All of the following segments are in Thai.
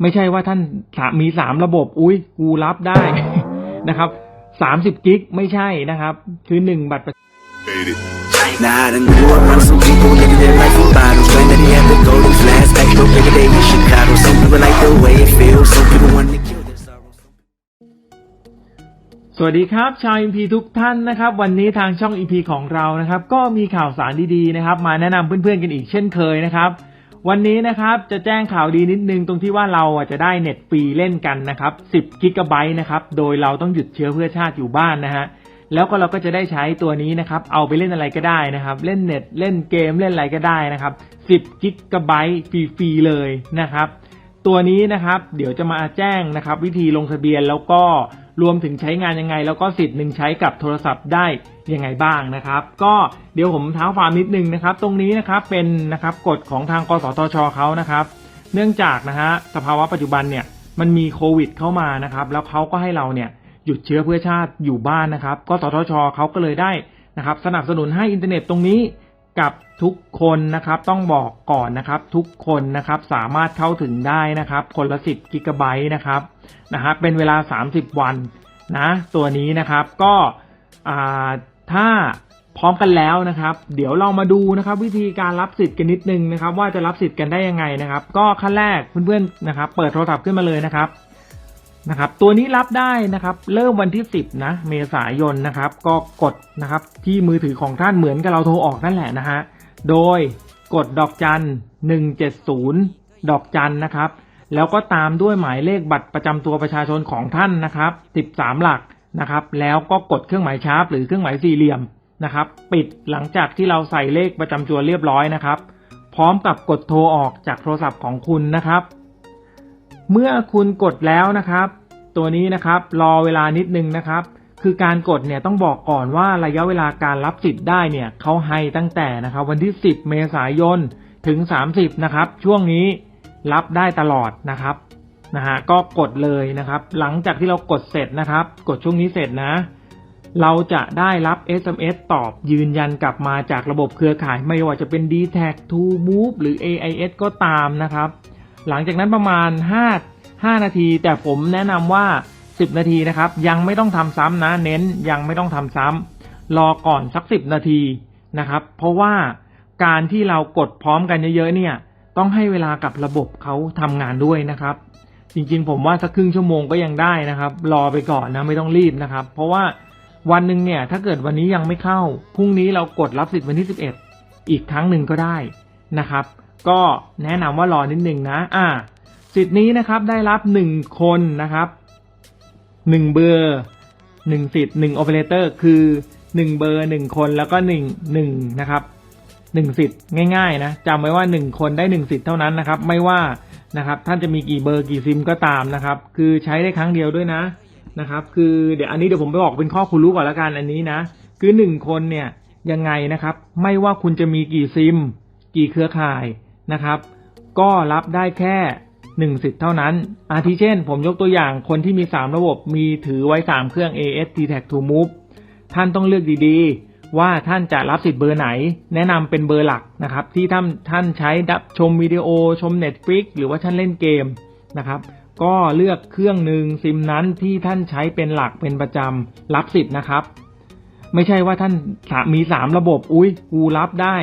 ไม่ใช่ว่าท่านมีสามระบบ อุ้ยกูรับได้นะครับสามสิบกิกไม่ใช่นะครับ คือหนึ่งบัตรประ Nah, I done grew up around some people living their life in bottles. When they had the golden flask, back no bigger day in Chicago. Some people like the way it feels, some people want to kill their sorrows. สวัสดีครับ ชาว MP ทุกท่านนะครับ วันนี้ทางช่อง EP ของเรานะครับ ก็มีข่าวสารดีๆนะครับ มาแนะนำเพื่อนๆกันอีกเช่นเคยนะครับ วันนี้นะครับจะแจ้งข่าวดีนิดนึงตรงที่ว่าเราจะได้เน็ตฟรีเล่นกันนะครับ 10กิกะไบต์นะครับ โดยเราต้องหยุดเชื้อเพื่อชาติอยู่บ้านนะฮะ แล้วก็เราก็จะได้ใช้ตัวนี้นะครับ เอาไปเล่นอะไรก็ได้นะครับ เล่นเน็ต เล่นเกม เล่นอะไรก็ได้นะครับ 10กิกะไบต์ฟรีๆเลยนะครับ ตัวนี้นะครับ เดี๋ยวจะมาแจ้งนะครับ วิธีลงทะเบียนแล้วก็ รวมถึงใช้งานยังไง แล้วก็สิทธิ์หนึ่งใช้กับโทรศัพท์ได้ยังไงบ้างนะครับ ก็เดี๋ยวผมเท้าความนิดนึงนะครับ ตรงนี้นะครับเป็นนะครับกฎของทางกสทชเขานะครับ เนื่องจากนะฮะสภาวะปัจจุบันเนี่ยมันมีโควิดเข้ามานะครับ แล้วเขาก็ให้เราเนี่ยหยุดเชื้อเพื่อชาติอยู่บ้านนะครับกสทชเขาก็เลยได้นะครับ สนับสนุนให้อินเทอร์เน็ตตรงนี้ กับทุกคนนะครับ ต้องบอกก่อนนะครับ ทุกคนนะครับ สามารถเข้าถึงได้นะครับ คนละ 10กิกะไบต์นะครับนะฮะเป็นเวลา 30 วันนะตัวนี้นะครับก็อ่าถ้าพร้อมกันแล้วนะครับ เดี๋ยวเรามาดูนะครับ วิธีการรับสิทธิ์กันนิดนึงนะครับ ว่าจะรับสิทธิ์กันได้ยังไงนะครับ ก็ขั้นแรกเพื่อนๆนะครับ เปิดโทรศัพท์ขึ้นมาเลยนะครับ นะครับตัวนี้รับได้นะครับเริ่มวันที่ 10นะเมษายนนะครับ ก็กดนะครับที่มือถือของท่านเหมือนกับเราโทรออกนั่นแหละนะฮะโดยกดดอกจัน170 ดอกจันนะครับ แล้วก็ตามด้วยหมายเลขบัตรประจำตัวประชาชนของท่านนะครับ 13 หลักนะครับ แล้วก็กดเครื่องหมายชาร์ปหรือเครื่องหมายสี่เหลี่ยมนะครับ ปิดหลังจากที่เราใส่เลขประจำตัวเรียบร้อยนะครับ พร้อมกับกดโทรออกจากโทรศัพท์ของคุณนะครับ เมื่อคุณกดแล้วนะครับ ตัวนี้นะครับรอเวลานิดนึงนะครับ คือการกดเนี่ยต้องบอกก่อนว่าระยะเวลาการรับสิทธิ์ได้เนี่ยเขาให้ตั้งแต่นะครับวันที่ 10 เมษายนถึง 30 นะครับ ช่วงนี้รับได้ตลอดนะครับนะฮะก็กดเลยนะครับ หลังจากที่เรากดเสร็จนะครับ กดช่วงนี้เสร็จนะ เราจะได้รับ SMS ตอบยืนยันกลับมาจากระบบเครือข่าย ไม่ว่าจะเป็น d t a c t o Move หรือ AIS ก็ตามนะครับ หลังจากนั้นประมาณ 5 5 นาที แต่ผมแนะนำว่า 10 นาทีนะครับ ยังไม่ต้องทำซ้ำนะ เน้นยังไม่ต้องทำซ้ำรอก่อนสัก 10 นาทีนะครับ เพราะว่าการที่เรากดพร้อมกันเยอะๆเนี่ย ต้องให้เวลากับระบบเขาทำงานด้วยนะครับ จริงๆ ผมว่าสักครึ่งชั่วโมงก็ยังได้นะครับ รอไปก่อนนะ ไม่ต้องรีบนะครับ เพราะว่าวันหนึ่งเนี่ย ถ้าเกิดวันนี้ยังไม่เข้า พรุ่งนี้เรากดรับสิทธิ์วันที่ 11 อีกครั้งหนึ่งก็ได้นะครับ ก็แนะนำว่ารอนิดหนึ่งนะอ่าสิทธิ์นี้นะครับได้รับหนึ่งคนนะครับหนึ่งเบอร์หนึ่งสิทธิ์หนึ่งโอเปอเรเตอร์คือหนึ่งเบอร์หนึ่งคนแล้วก็หนึ่งหนึ่งนะครับหนึ่งสิทธิ์ง่ายๆนะจำไว้ว่าหนึ่งคนได้หนึ่งสิทธิ์เท่านั้นนะครับ ไม่ว่านะครับ ท่านจะมีกี่เบอร์กี่ซิมก็ตามนะครับ คือใช้ได้ครั้งเดียวด้วยนะนะครับ คือเดี๋ยวอันนี้เดี๋ยวผมไปบอกเป็นข้อคุณรู้ก่อนละกันอันนี้นะ คือหนึ่งคนเนี่ยยังไงนะครับ ไม่ว่าคุณจะมีกี่ซิม กี่เครือข่าย นะครับ ก็รับได้แค่หนึ่งสิทธิ์เท่านั้น อาทิเช่น ผมยกตัวอย่างคนที่มีสามระบบมีถือไว้สามเครื่อง AS t t a c to Move ท่านต้องเลือกดีๆ ว่าท่านจะรับสิทธิ์เบอร์ไหน แนะนำเป็นเบอร์หลักนะครับ ที่ท่านท่านใช้ดับชมวิดีโอชม Netflix หรือว่าท่านเล่นเกมนะครับ ก็เลือกเครื่องหนึ่งซิมนั้นที่ท่านใช้เป็นหลักเป็นประจำรับสิทธิ์นะครับ ไม่ใช่ว่าท่านมีสามระบบ อุ้ยกูรับได้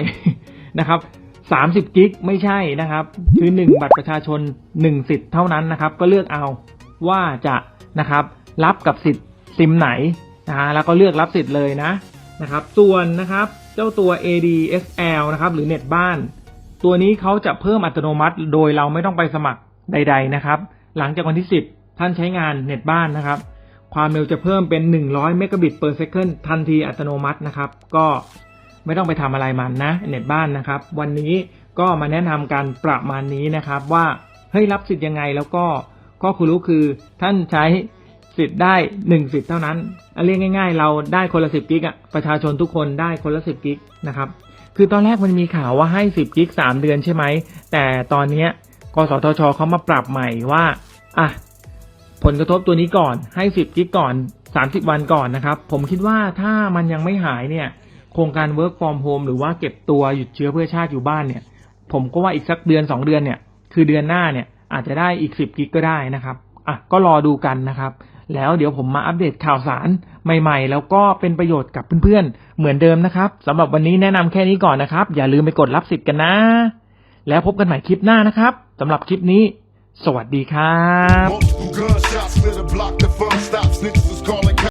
นะครับ สามสิบกิกไม่ใช่นะครับ คือหนึ่งบัตรประชาชนหนึ่งสิทธิ์เท่านั้นนะครับ ก็เลือกเอาว่าจะนะครับรับกับสิทธิ์ซิมไหนนะฮะแล้วก็เลือกรับสิทธิ์เลยนะนะครับส่วนนะครับเจ้าตัว ADSL นะครับหรือเน็ตบ้าน ตัวนี้เขาจะเพิ่มอัตโนมัติ โดยเราไม่ต้องไปสมัครใด ๆนะครับ หลังจากวันที่ 10 ท่านใช้งานเน็ตบ้านนะครับ ความเร็วจะเพิ่มเป็น 100 เมกะบิต per second ทันทีอัตโนมัตินะครับ ก็ ไม่ต้องไปทำอะไรมันนะเน็ตบ้านนะครับ วันนี้ก็มาแนะนำกันประมาณนี้นะครับว่าเฮ้ยรับสิทธิ์ยังไงแล้วก็ข้อคุณรู้คือท่านใช้สิทธิ์ได้หนึ่งสิทธิ์เท่านั้นเรียกง่าย ๆ เราได้คนละสิบกิกอะประชาชนทุกคนได้คนละสิบกิกนะครับคือตอนแรกมันมีข่าวว่าให้สิบกิกสามเดือนใช่ไหมแต่ตอนเนี้ยกสทชเขามาปรับใหม่ว่าอะผลกระทบตัวนี้ก่อนให้10กิกก่อน30วันก่อนนะครับ ผมคิดว่าถ้ามันยังไม่หายเนี่ย โครงการ work from home หรือว่าเก็บตัวหยุดเชื้อเพื่อชาติอยู่บ้านเนี่ย ผมก็ว่าอีกสักเดือน2เดือนเนี่ย คือเดือนหน้าเนี่ยอาจจะได้อีก10กิกก็ได้นะครับอะก็รอดูกันนะครับ แล้วเดี๋ยวผมมาอัปเดตข่าวสารใหม่ ๆ แล้วก็เป็นประโยชน์กับเพื่อนๆ เหมือนเดิมนะครับสำหรับวันนี้แนะนำแค่นี้ก่อนนะครับ อย่าลืมไปกดรับสิทธิ์กันนะ แล้วพบกันใหม่คลิปหน้านะครับสำหรับคลิปนี้ สวัสดีครับ